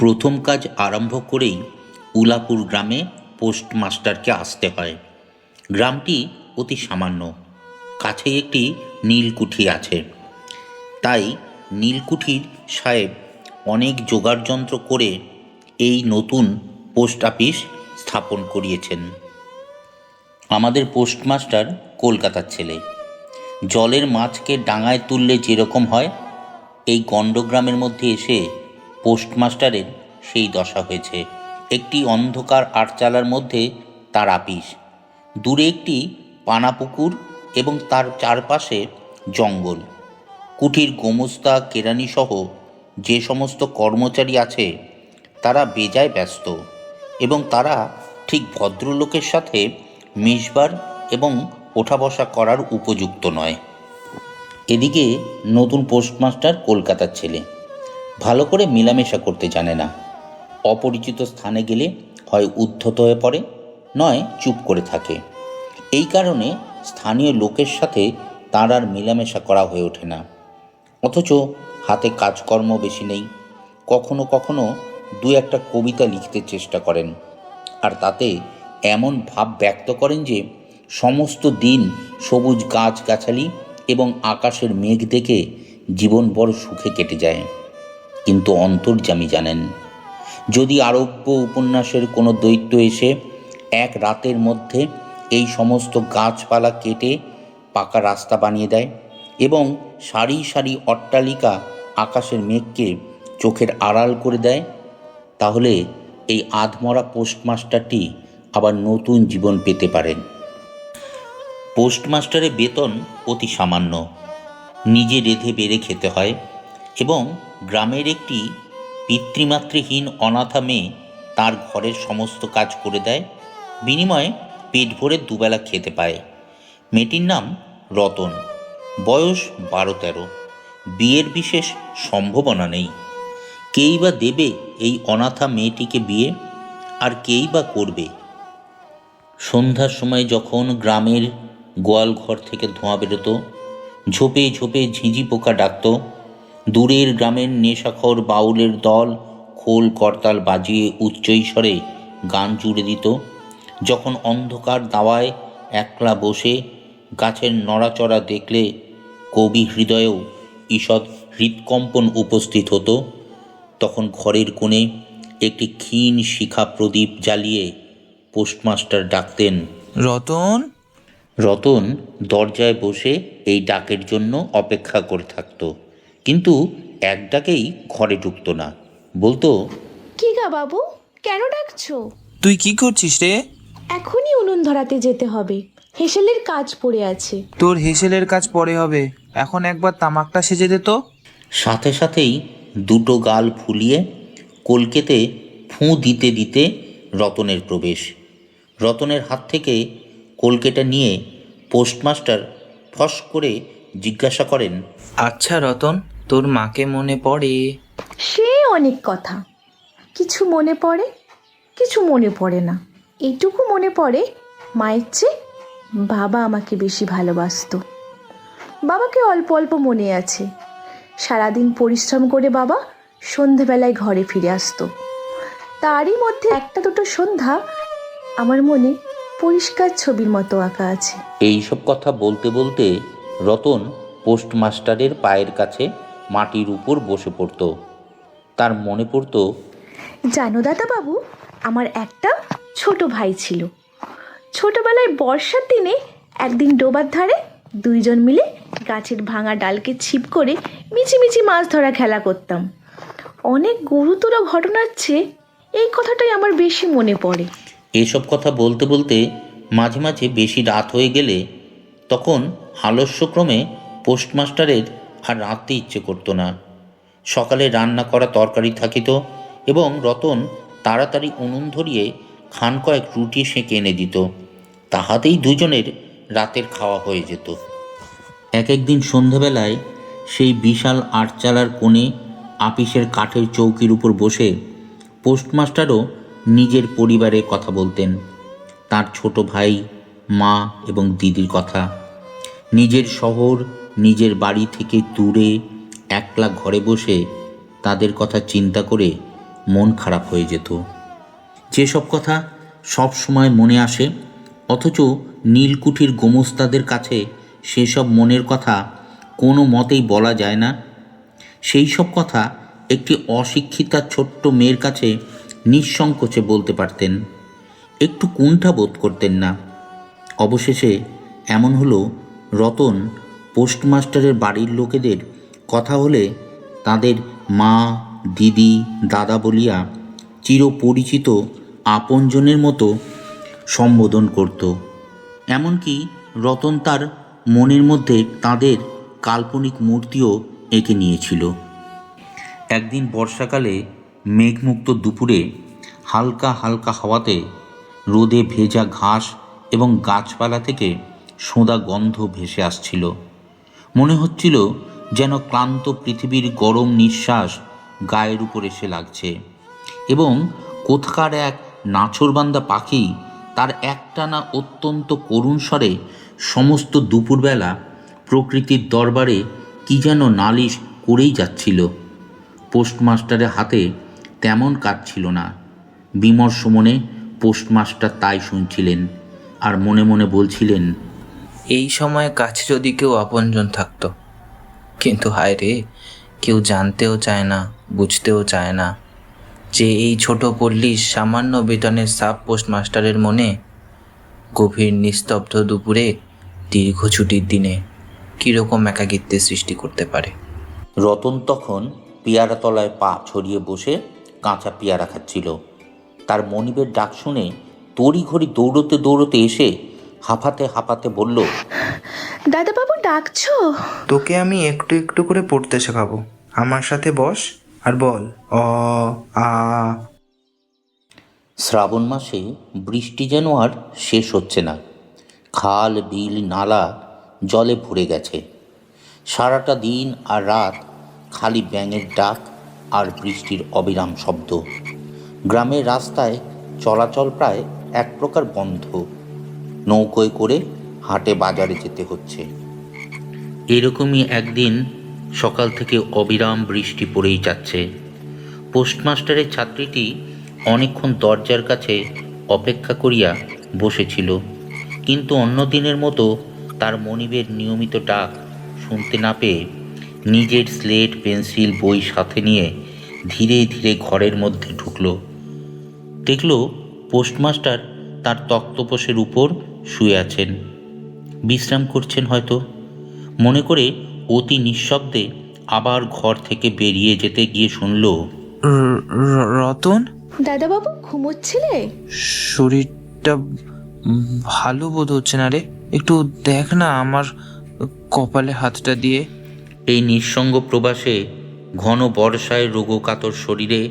প্রথম কাজ আরম্ভ করেই উলাপুর গ্রামে পোস্টমাস্টারকে আসতে হয়। গ্রামটি অতি সামান্য, কাছেই একটি নীলকুঠি আছে। তাই নীলকুঠির সাহেব অনেক যোগাড়যন্ত্র করে এই নতুন পোস্ট অফিস স্থাপন করিয়েছেন। আমাদের পোস্টমাস্টার কলকাতার ছেলে। জলের মাছকে ডাঙায় তুললে যেরকম হয়, এই গণ্ডগ্রামের মধ্যে এসে পোস্টমাস্টারের সেই দশা হয়েছে। একটি অন্ধকার আটচালার মধ্যে তার আপিস। দূরে একটি পানাপুকুর এবং তার চারপাশে জঙ্গল। কুঠির গোমস্তা, কেরানিসহ যে সমস্ত কর্মচারী আছে, তারা বেজায় ব্যস্ত এবং তারা ঠিক ভদ্রলোকের সাথে মিশবার এবং ওঠা বসা করার উপযুক্ত নয়। এদিকে নতুন পোস্টমাস্টার কলকাতার ছেলে। ভালো করে মেলামেশা করতে জানে না। অপরিচিত স্থানে গেলে হয় উদ্ধত হয়ে পড়ে, নয় চুপ করে থাকে। এই কারণে স্থানীয় লোকের সাথে তার আর মেলামেশা করা হয়ে ওঠে না। অথচ হাতে কাজকর্ম বেশি নেই। কখনো কখনো দু একটা কবিতা লিখতে চেষ্টা করেন। আর তাতে এমন ভাব ব্যক্ত করেন যে, সমস্ত দিন সবুজ গাছগাছালি এবং আকাশের মেঘ দেখে জীবন বড় সুখে কেটে যায়। কিন্তু অন্তর্যামী জানেন। যদি আরব্য উপন্যাসের কোনো দৈত্য এসে এক রাতের মধ্যে এই সমস্ত গাছপালা কেটে পাকা রাস্তা বানিয়ে দেয় এবং সারি সারি অট্টালিকা আকাশের মেঘকে চোখের আড়াল করে দেয়, তাহলে এই আধমরা পোস্টমাস্টারটি আবার নতুন জীবন পেতে পারেন। পোস্টমাস্টারের বেতন অতি সামান্য। নিজে রেধে বেড়ে খেতে হয় এবং গ্রামের একটি পিতৃমাতৃহীন অনাথা মেয়ে তার ঘরের সমস্ত কাজ করে দেয়, বিনিময়ে পেট ভরে দুবেলা খেতে পায়। মেয়েটির নাম রতন। বয়স বারো তেরো। বিয়ের বিশেষ সম্ভাবনা নেই। কেই বা দেবে এই অনাথা মেয়েটিকে বিয়ে, আর কেই বা করবে? সন্ধ্যার সময় যখন গ্রামের গোয়াল ঘর থেকে ধোঁয়া বেরোতো, ঝোপে ঝোপে ঝিঁঝি পোকা ডাকত দূরের গ্রামের নেশাখর বাউলের দল খোল করতাল বাজিয়ে উচ্চৈস্বরে গান জুড়ে দিত। যখন অন্ধকার দাওয়ায় একলা বসে গাছের নড়াচড়া দেখলে কবি হৃদয়েও ঈষৎ হৃৎকম্পন উপস্থিত হতো। তখন ঘরের কোণে একটি ক্ষীণ শিখা প্রদীপ জ্বালিয়ে পোস্টমাস্টার ডাকতেন রতন? রতন দরজায় বসে এই ডাকের জন্য অপেক্ষা করে থাকতো। কিন্তু এক ডাকেই ঘরে ঢুকতো না। বলতো কি গা বাবু? কেন ডাকছো? তুই কি করছিস রে? এখনই উনুন ধরাতে যেতে হবে। হেসেলের কাজ পড়ে আছে। তোর হেসেলের কাজ পরে হবে। এখন একবার তামাকটা সেজে দে তো। সাথে সাথেই দুটো গাল ফুলিয়ে কলকেতে ফুঁ দিতে দিতে রতনের প্রবেশ। রতনের হাত থেকে কলকেটা নিয়ে পোস্টমাস্টার ফস করে জিজ্ঞাসা করেন আচ্ছা রতন তোর মাকে মনে পড়ে? সে অনেক কথা। কিছু মনে পড়ে কিছু মনে পড়ে না। এইটুকু মনে পড়ে মায়ের চেয়ে বাবা আমাকে বেশি ভালোবাসতো। বাবাকে অল্প অল্প মনে আছে। সারাদিন পরিশ্রম করে বাবা সন্ধেবেলায় ঘরে ফিরে আসতো। তারই মধ্যে একটা দুটো সন্ধ্যা আমার মনে পরিষ্কার ছবির মতো আঁকা আছে। এই সব কথা বলতে বলতে রতন পোস্টমাস্টারের পায়ের কাছে মাটির উপর বসে পড়তো। তার মনে পড়তো জানো দাদা বাবু আমার একটা ছোট ভাই ছিল। ছোটবেলায় বর্ষার দিনে একদিন ডোবার ধারে দুইজন মিলে গাছের ভাঙা ডালকে ছিপ করে মিছিমিছি মাছ ধরা খেলা করতাম। অনেক গুরুতর ঘটনার চেয়ে এই কথাটাই আমার বেশি মনে পড়ে। এসব কথা বলতে বলতে মাঝে মাঝে বেশি রাত হয়ে গেলে তখন আলস্যক্রমে পোস্টমাস্টারের আর রাঁধতে ইচ্ছে করতো না। সকালে রান্না করা তরকারি থাকিত এবং রতন তাড়াতাড়ি উনুন ধরিয়ে খান কয়েক রুটি সেঁকে এনে দিত। তাহাতেই দুজনের রাতের খাওয়া হয়ে যেত। এক একদিন সন্ধেবেলায় সেই বিশাল আটচালার কোণে আপিসের কাঠের চৌকির উপর বসে পোস্টমাস্টারও নিজের পরিবারের কথা বলতেন। তার ছোট ভাই মা এবং দিদির কথা। নিজের শহর, নিজের বাড়ি থেকে দূরে, একলা ঘরে বসে তাদের কথা চিন্তা করে মন খারাপ হয়ে যেত। যেসব কথা সব সময় মনে আসে, অথচ নীলকুঠির গোমস্তাদের কাছে সেসব মনের কথা কোনো মতেই বলা যায় না। সেই সব কথা একটি অশিক্ষিতা ছোট্ট মেয়ের কাছে নিঃসংকোচে বলতে পারতেন। একটু কুণ্ঠা বোধ করতেন না। অবশেষে এমন হলো, রতন পোস্টমাস্টারের বাড়ির লোকেদের কথা হলে তাদের মা, দিদি, দাদা বলিয়া চিরপরিচিত আপনজনের মতো সম্বোধন করত। এমনকি রতন তার মনের মধ্যে তাদের কাল্পনিক মূর্তিও এঁকে নিয়েছিল। একদিন বর্ষাকালে মেঘমুক্ত দুপুরে হালকা হালকা হাওয়াতে রোদে ভেজা ঘাস এবং গাছপালা থেকে সোঁদা গন্ধ ভেসে আসছিল। মনে হচ্ছিল যেন ক্লান্ত পৃথিবীর গরম নিঃশ্বাস গায়ের উপর এসে লাগছে এবং কোথাকার এক নাছোড়বান্দা পাখি তার একটানা অত্যন্ত করুণ স্বরে সমস্ত দুপুরবেলা প্রকৃতির দরবারে কি যেন নালিশ করেই যাচ্ছিল। পোস্টমাস্টারের হাতে তেমন কাজ ছিল না। বিমর্ষ মনে পোস্টমাস্টার তাই শুনছিলেন। আর মনে মনে বলছিলেন এই সময় কাছে যদি কেউ আপনজন থাকতো কিন্তু হায় রে কেউ জানতেও চায় না বুঝতেও চায় না। যে এই ছোট পল্লীর সামান্য বেতনের সাব পোস্ট মাস্টারের মনে গভীর নিস্তব্ধ দুপুরে দীর্ঘ ছুটির দিনে কীরকম একাকিত্বের সৃষ্টি করতে পারে? রতন তখন পেয়ারা তলায় পা ছড়িয়ে বসে কাঁচা পেয়ারা খাচ্ছিল। তার মনিবের ডাক শুনে তড়িঘড়ি দৌড়তে দৌড়তে এসে হাঁপাতে হাঁপাতে বলল দাদাবাবু ডাকছো? তোকে আমি একটু একটু করে পড়তে শেখাবো। আমার সাথে বস আর বল। অ আ। শ্রাবণ মাসে বৃষ্টি যেন আর শেষ হচ্ছে না। খাল বিল নালা জলে ভরে গেছে। সারাটা দিন আর রাত খালি ব্যাঙের ডাক আর বৃষ্টির অবিরাম শব্দ। গ্রামের রাস্তায় চলাচল প্রায় এক প্রকার বন্ধ। নৌকোয় করে হাটে বাজারে যেতে হচ্ছে। এরকমই একদিন সকাল থেকে অবিরাম বৃষ্টি পড়েই যাচ্ছে। পোস্টমাস্টারের ছাত্রীটি অনেকক্ষণ দরজার কাছে অপেক্ষা করিয়া বসেছিল, কিন্তু অন্য দিনের মতো তার মনিবের নিয়মিত ডাক শুনতে না পেয়ে নিজের স্লেট, পেন্সিল, বই সাথে নিয়ে ধীরে ধীরে ঘরের মধ্যে ঢুকল। দেখল পোস্টমাস্টার তার তক্তপোষের উপর শুয়ে আছেন। বিশ্রাম করছেন হয়তো। মনে করে অতি নিঃশব্দে আবার ঘর থেকে বেরিয়ে যেতে গিয়ে শুনল রতন? দাদাবাবু ঘুমোচ্ছিলে? শরীরটা ভালো বোধ হচ্ছে না রে। একটু দেখ না আমার কপালে হাতটা দিয়ে। এই নিঃসঙ্গ প্রবাসে ঘন বর্ষায় রোগকাতর শরীরে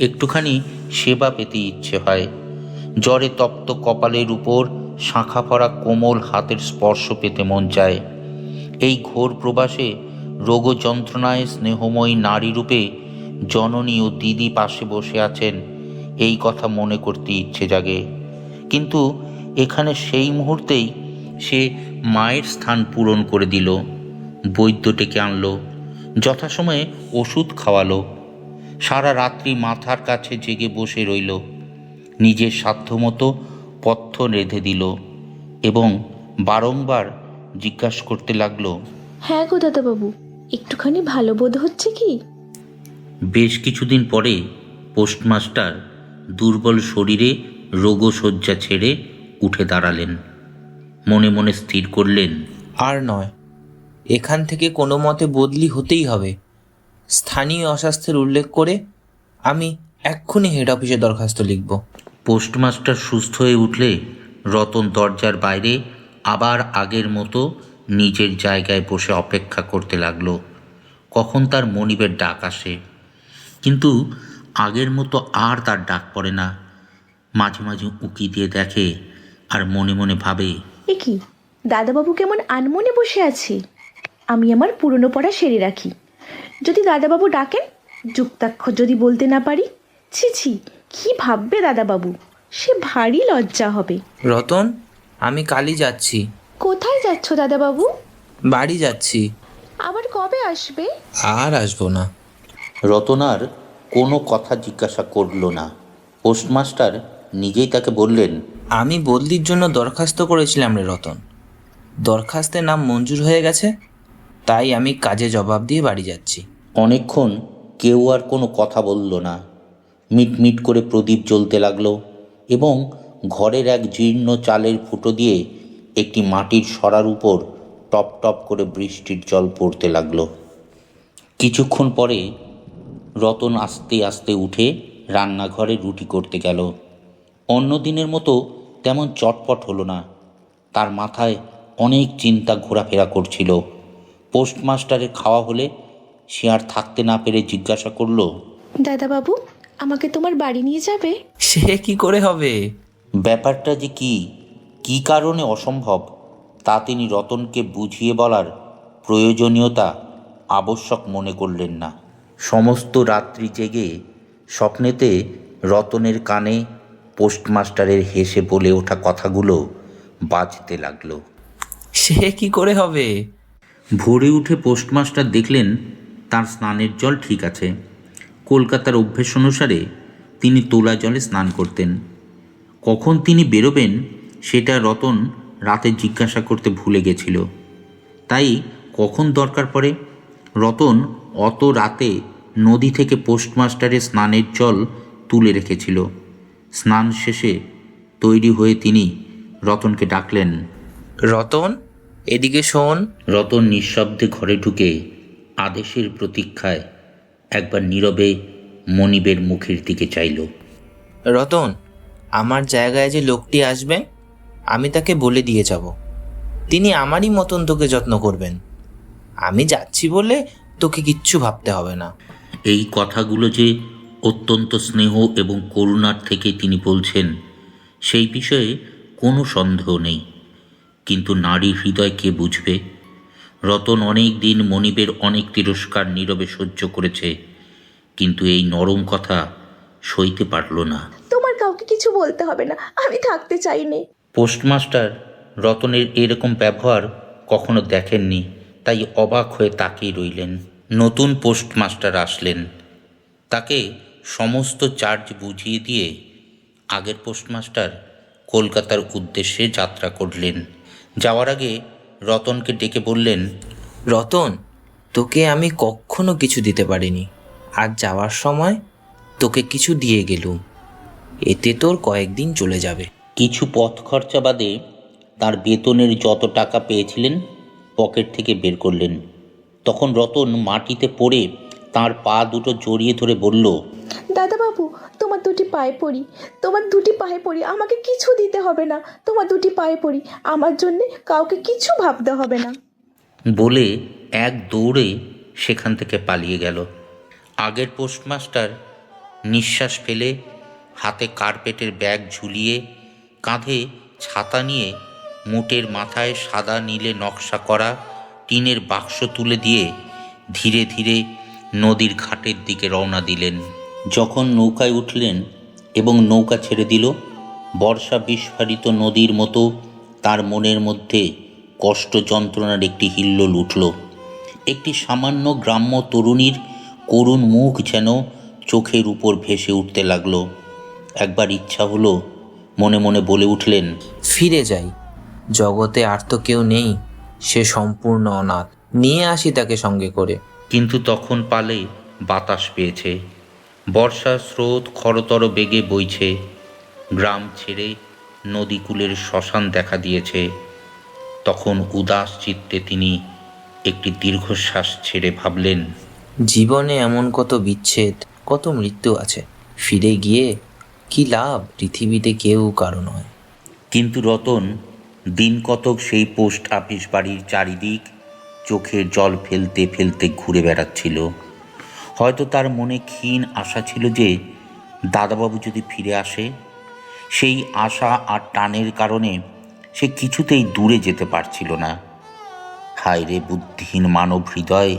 একটুখানি সেবা পেতে ইচ্ছে হয়। জ্বরে তপ্ত কপালের উপর শাঁখা পড়া কোমল হাতের স্পর্শ পেতে মন চায়। এই ঘোর প্রবাসে রোগ যন্ত্রণায় স্নেহময়ী নারী রূপে জননী ও দিদি পাশে বসে আছেন, এই কথা মনে করতে ইচ্ছে জাগে। কিন্তু এখানে সেই মুহূর্তেই সে মায়ের স্থান পূরণ করে দিল, বৈদ্য ডেকে আনলো, যথাসময়ে ওষুধ খাওয়ালো, সারা রাত্রি মাথার কাছে জেগে বসে রইল। নিজের সাধ্যমতো পথ্য রেঁধে দিল এবং বারংবার জিজ্ঞাসা করতে লাগল হ্যাঁ গো দাদাবাবু একটুখানি ভালো বোধ হচ্ছে কি? বেশ কিছুদিন পরে পোস্টমাস্টার দুর্বল শরীরে রোগশয্যা ছেড়ে উঠে দাঁড়ালেন। মনে মনে স্থির করলেন আর নয় এখান থেকে কোনো মতে বদলি হতেই হবে। স্থানীয় অস্বাস্থ্যের উল্লেখ করে আমি এক্ষুনি হেড অফিসে দরখাস্ত লিখব। পোস্টমাস্টার সুস্থ হয়ে উঠলে রতন দরজার বাইরে আবার আগের মতো নিজের জায়গায় বসে অপেক্ষা করতে লাগল। কখন তার মনিবের ডাক আসে। কিন্তু আগের মতো আর তার ডাক পড়ে না। মাঝে মাঝে উঁকি দিয়ে দেখে আর মনে মনে ভাবে, এ কি? দাদাবাবু কেমন আনমনে বসে আছে? আমি আমার পুরনো পড়া সেরে রাখি। যদি দাদাবাবু ডাকেন যুক্তাক্ষর যদি বলতে না পারি, ছি ছি। কি ভাববে দাদাবাবু? সে ভারী লজ্জা হবে। রতন আমি কালই যাচ্ছি। কোথায় যাচ্ছ দাদাবাবু? বাড়ি যাচ্ছি। আবার কবে আসবে? আর আসব না। রতনার কোনো কথা জিজ্ঞাসা করল না। পোস্টমাস্টার নিজেই তাকে বললেন আমি বদলির জন্য দরখাস্ত করেছিলাম রে রতন। দরখাস্তের নাম মঞ্জুর হয়ে গেছে তাই আমি কাজে জবাব দিয়ে বাড়ি যাচ্ছি। অনেকক্ষণ কেউ আর কোনো কথা বলল না। মিট মিট করে প্রদীপ জ্বলতে লাগল এবং ঘরের এক জীর্ণ চালের ফুটো দিয়ে একটি মাটির সরার উপর টপ টপ করে বৃষ্টির জল পড়তে লাগল। কিছুক্ষণ পরে রতন আস্তে আস্তে উঠে রান্নাঘরে রুটি করতে গেল। অন্য দিনের মতো তেমন চটপট হলো না। তার মাথায় অনেক চিন্তা ঘোরাফেরা করছিল। পোস্টমাস্টারের খাওয়া হলে সে আর থাকতে না পেরে জিজ্ঞাসা করল, দাদাবাবু আমাকে তোমার বাড়ি নিয়ে যাবে? সে কি করে হবে? ব্যাপারটা যে কি? কি কারণে অসম্ভব? তা তিনি রতনকে বুঝিয়ে বলার প্রয়োজনীয়তা আবশ্যক মনে করলেন না। সমস্ত রাত্রি জেগে স্বপ্নেতে রতনের কানে পোস্টমাস্টারের হেসে বলে ওঠা কথাগুলো বাজতে লাগল। সে কি করে হবে? ভোরে উঠে পোস্টমাস্টার দেখলেন তার স্নানের জল ঠিক আছে। কলকাতার অভ্যেস অনুসারে তিনি তোলা জলে স্নান করতেন। কখন তিনি বেরোবেন সেটা রতন রাতে জিজ্ঞাসা করতে ভুলে গেছিল। তাই কখন দরকার পড়ে? রতন অত রাতে নদী থেকে পোস্টমাস্টারের স্নানের জল তুলে রেখেছিল। স্নান শেষে তৈরি হয়ে তিনি রতনকে ডাকলেন রতন এদিকে শোন। রতন নিঃশব্দে ঘরে ঢুকে আদেশের প্রতীক্ষায় একবার নীরবে মনিবের মুখের দিকে চাইল। রতন আমার জায়গায় যে লোকটি আসবে আমি তাকে বলে দিয়ে যাব। তিনি আমারই মতন তোকে যত্ন করবেন। আমি যাচ্ছি বলে তোকে কিচ্ছু ভাবতে হবে না। এই কথাগুলো যে অত্যন্ত স্নেহ এবং করুণার থেকে তিনি বলছেন সেই বিষয়ে কোনো সন্দেহ নেই। কিন্তু নারীর হৃদয় কে বুঝবে? রতন অনেক দিন মনিবের অনেক তিরস্কার নীরবে সহ্য করেছে কিন্তু এই নরম কথা সইতে পারল না। তোমার কাউকে কিছু বলতে হবে না আমি থাকতে চাইনি। পোস্টমাস্টার রতনের এরকম ব্যবহার কখনো দেখেননি তাই অবাক হয়ে তাকিয়ে রইলেন। নতুন পোস্টমাস্টার আসলেন। তাকে সমস্ত চার্জ বুঝিয়ে দিয়ে আগের পোস্টমাস্টার কলকাতার উদ্দেশ্যে যাত্রা করলেন। যাওয়ার আগে রতনকে ডেকে বললেন, রতন, তোকে আমি কখনো কিছু দিতে পারিনি। আর যাওয়ার সময় তোকে কিছু দিয়ে গেলুম। এতে তোর কয়েকদিন চলে যাবে। কিছু পথ খরচা বাদে তার বেতনের যত টাকা পেয়েছিলেন পকেট থেকে বের করলেন। তখন রতন মাটিতে পড়ে তার পা দুটো জড়িয়ে ধরে বলল দাদাবাবু, তোমার দুটি পায়ে পড়ি। তোমার দুটি পায়ে পড়ি, আমাকে কিছু দিতে হবে না। তোমার দুটি পায়ে পড়ি, আমার জন্যে কাউকে কিছু ভাবতে হবে না। বলে এক দৌড়ে সেখান থেকে পালিয়ে গেল। আগের পোস্টমাস্টার নিঃশ্বাস ফেলে হাতে কার্পেটের ব্যাগ ঝুলিয়ে কাঁধে ছাতা নিয়ে মুটের মাথায় সাদা নীলে নকশা করা টিনের বাক্স তুলে দিয়ে ধীরে ধীরে নদীর ঘাটের দিকে রওনা দিলেন। যখন নৌকায় উঠলেন এবং নৌকা ছেড়ে দিল বর্ষা বিস্ফারিত নদীর মতো তার মনের মধ্যে কষ্ট যন্ত্রণার একটি হিল্লোল উঠল। একটি সামান্য গ্রাম্য তরুণীর করুণ মুখ যেন চোখের উপর ভেসে উঠতে লাগল। একবার ইচ্ছা হলো মনে মনে বলে উঠলেন ফিরে যাই। জগতে আর তো কেউ নেই সে সম্পূর্ণ অনাথ। নিয়ে আসি তাকে সঙ্গে করে। কিন্তু তখন পালে বাতাস পেয়েছে। বর্ষার স্রোত খরতর বেগে বইছে। গ্রাম ছেড়ে নদীকূলের শ্মশান দেখা দিয়েছে। তখন উদাস চিত্তে তিনি একটি দীর্ঘশ্বাস ছেড়ে ভাবলেন জীবনে এমন কত বিচ্ছেদ কত মৃত্যু আছে। ফিরে গিয়ে কি লাভ পৃথিবীতে কেউ কারও নয়? কিন্তু রতন দিন কতক সেই পোস্ট অফিস বাড়ির চারিদিক চোখের জল ফেলতে ফেলতে ঘুরে বেড়াচ্ছিল। হয়তো তার মনে ক্ষীণ আশা ছিল যে দাদাবাবু যদি ফিরে আসে, সেই আশা আর টানের কারণে সে কিছুতেই দূরে যেতে পারছিল না। হায় রে বুদ্ধিহীন মানব হৃদয়,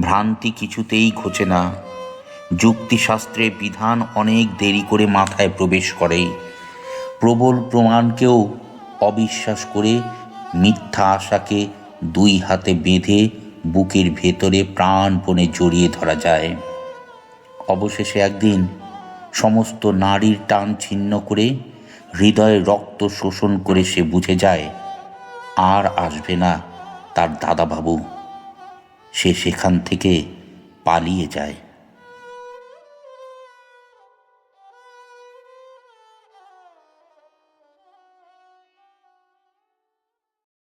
ভ্রান্তি কিছুতেই ঘোচে না। যুক্তিশাস্ত্রে বিধান অনেক দেরি করে মাথায় প্রবেশ করে। প্রবল প্রমাণকেও অবিশ্বাস করে মিথ্যা আশাকে দুই হাতে বেঁধে বুকের ভেতরে প্রাণপণে জড়িয়ে ধরা যায়। অবশেষে একদিন সমস্ত নারীর টান ছিন্ন করে হৃদয়ে রক্ত শোষণ করে সে বুঝে যায়, আর আসবে না তার দাদাবাবু। সে সেখান থেকে পালিয়ে যায়।